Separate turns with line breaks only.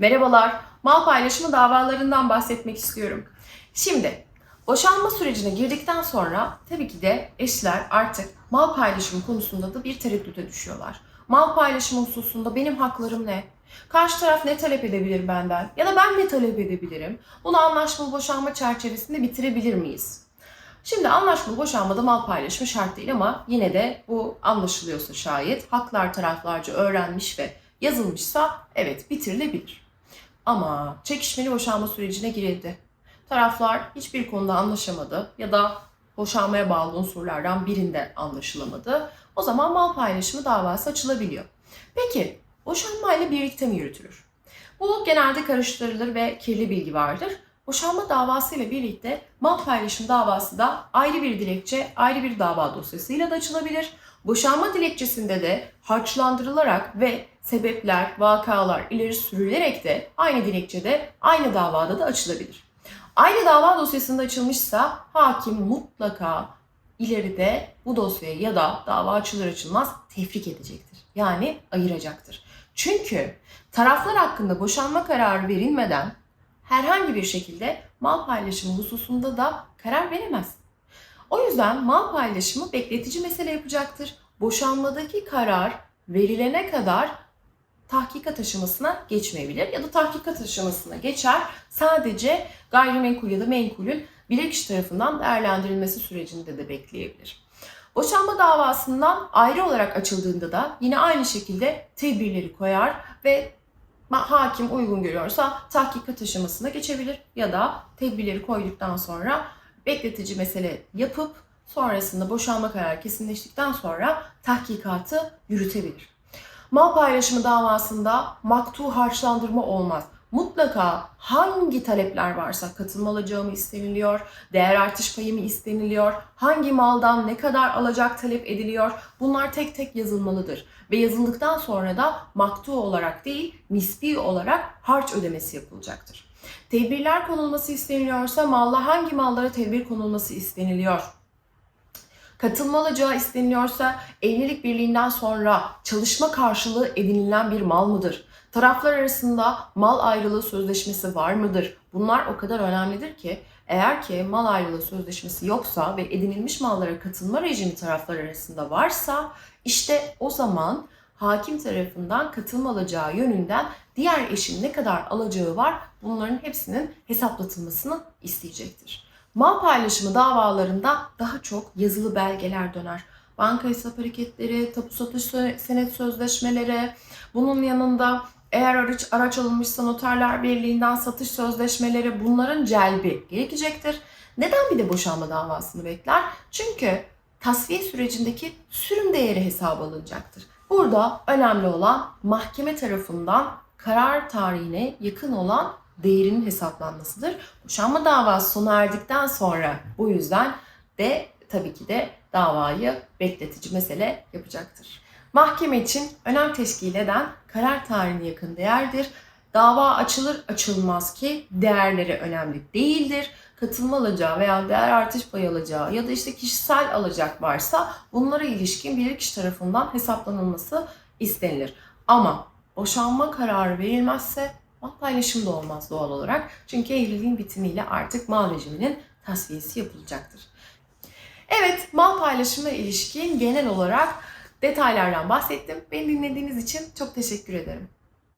Merhabalar, mal paylaşımı davalarından bahsetmek istiyorum. Şimdi, boşanma sürecine girdikten sonra tabii ki de eşler artık mal paylaşımı konusunda da bir tereddüte düşüyorlar. Mal paylaşımı hususunda benim haklarım ne? Karşı taraf ne talep edebilir benden? Ya da ben ne talep edebilirim? Bunu anlaşmalı boşanma çerçevesinde bitirebilir miyiz? Şimdi anlaşmalı boşanmada mal paylaşımı şart değil ama yine de bu anlaşılıyorsa şayet haklar taraflarca öğrenmiş ve yazılmışsa evet bitirilebilir. Ama çekişmeli boşanma sürecine girildi. Taraflar hiçbir konuda anlaşamadı ya da boşanmaya bağlı unsurlardan birinde anlaşılamadı. O zaman mal paylaşımı davası açılabiliyor. Peki boşanma ile birlikte mi yürütülür? Bu genelde karıştırılır ve kirli bilgi vardır. Boşanma davası ile birlikte mal paylaşım davası da ayrı bir dilekçe, ayrı bir dava dosyasıyla da açılabilir. Boşanma dilekçesinde de harçlandırılarak ve sebepler, vakalar ileri sürülerek de aynı dilekçede, aynı davada da açılabilir. Aynı dava dosyasında açılmışsa hakim mutlaka ileride bu dosyayı ya da dava açılır açılmaz tefrik edecektir. Yani ayıracaktır. Çünkü taraflar hakkında boşanma kararı verilmeden herhangi bir şekilde mal paylaşımı hususunda da karar veremez. O yüzden mal paylaşımı bekletici mesele yapacaktır. Boşanmadaki karar verilene kadar tahkikat aşamasına geçmeyebilir ya da tahkikat aşamasına geçer. Sadece gayrimenkul ya da menkulün bilirkişi tarafından değerlendirilmesi sürecinde de bekleyebilir. Boşanma davasından ayrı olarak açıldığında da yine aynı şekilde tedbirleri koyar ve hakim uygun görüyorsa tahkikat aşamasına geçebilir ya da tedbirleri koyduktan sonra bekletici mesele yapıp sonrasında boşanma kararı kesinleştikten sonra tahkikatı yürütebilir. Mal paylaşımı davasında maktu harçlandırma olmaz. Mutlaka hangi talepler varsa katılma alacağı mı isteniliyor, değer artış payı mı isteniliyor, hangi maldan ne kadar alacak talep ediliyor bunlar tek tek yazılmalıdır. Ve yazıldıktan sonra da maktu olarak değil nispi olarak harç ödemesi yapılacaktır. Tedbirler konulması isteniliyorsa malla hangi mallara tedbir konulması isteniliyor? Katılma alacağı isteniliyorsa evlilik birliğinden sonra çalışma karşılığı edinilen bir mal mıdır? Taraflar arasında mal ayrılığı sözleşmesi var mıdır? Bunlar o kadar önemlidir ki eğer ki mal ayrılığı sözleşmesi yoksa ve edinilmiş mallara katılma rejimi taraflar arasında varsa işte o zaman hakim tarafından katılma alacağı yönünden diğer eşin ne kadar alacağı var bunların hepsinin hesaplatılmasını isteyecektir. Mal paylaşımı davalarında daha çok yazılı belgeler döner. Banka hesap hareketleri, tapu satış senet sözleşmeleri, bunun yanında eğer araç, araç alınmışsa noterler birliğinden satış sözleşmeleri bunların celbi gerekecektir. Neden bir de boşanma davasını bekler? Çünkü tasfiye sürecindeki sürüm değeri hesaba alınacaktır. Burada önemli olan mahkeme tarafından karar tarihine yakın olan değerinin hesaplanmasıdır. Boşanma davası sona erdikten sonra bu yüzden de tabii ki de davayı bekletici mesele yapacaktır. Mahkeme için önem teşkil eden karar tarihine yakın değerdir. Dava açılır açılmaz ki değerleri önemli değildir. Katılma alacağı veya değer artış payı alacağı ya da işte kişisel alacak varsa bunlara ilişkin bir kişi tarafından hesaplanılması istenilir. Ama boşanma kararı verilmezse mal paylaşımı da olmaz doğal olarak. Çünkü evliliğin bitimiyle artık mal rejiminin tasfiyesi yapılacaktır. Evet, mal paylaşımına ilişkin genel olarak detaylardan bahsettim. Beni dinlediğiniz için çok teşekkür ederim.